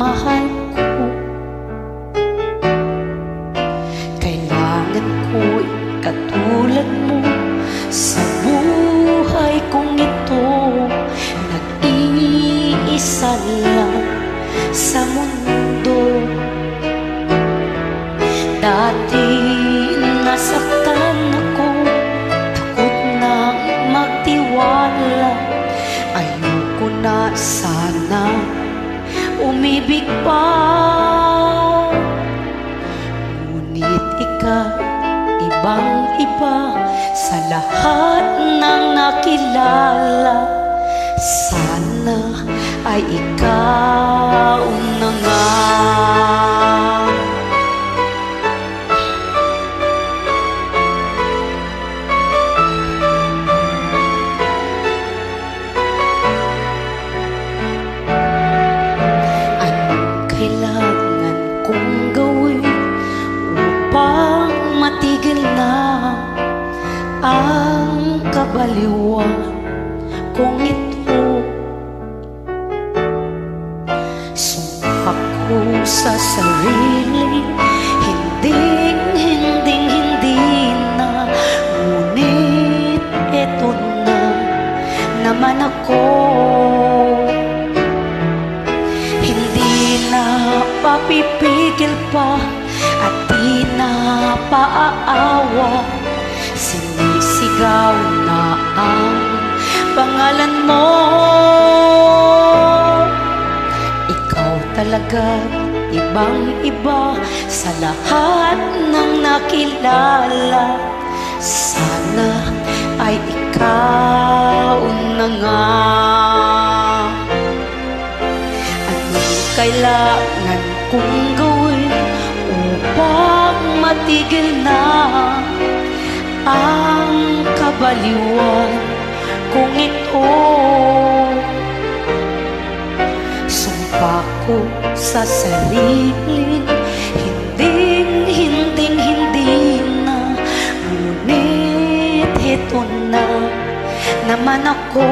my heart. Pag-ibig pa. Ngunit ikaw ibang iba Sa lahat ng nakilala Sana ay ikaw na nga kong gawin upang matigil na ang kabaliwan. Kong ito? Sumpah ko sa sarili, hindi, hindi, hindi na. Ngunit eto na naman ako papipigil pa at di na paaawa Sinisigaw na ang pangalan mo. Ikaw talaga ibang iba sa lahat ng nakilala. Sana ay ikaw na nga. Anong kailangan matigil na ang kabaliwan kung ito? Sumpa ko sa sarili, hindi, hindi, hindi na Ngunit ito na naman ako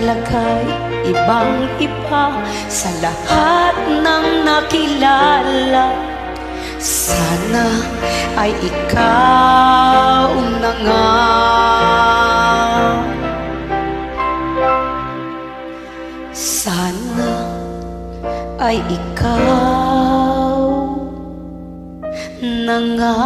Ikaw talaga'y ibang iba sa lahat ng nakilala. Sana ay ikaw na nga. Sana ay ikaw na nga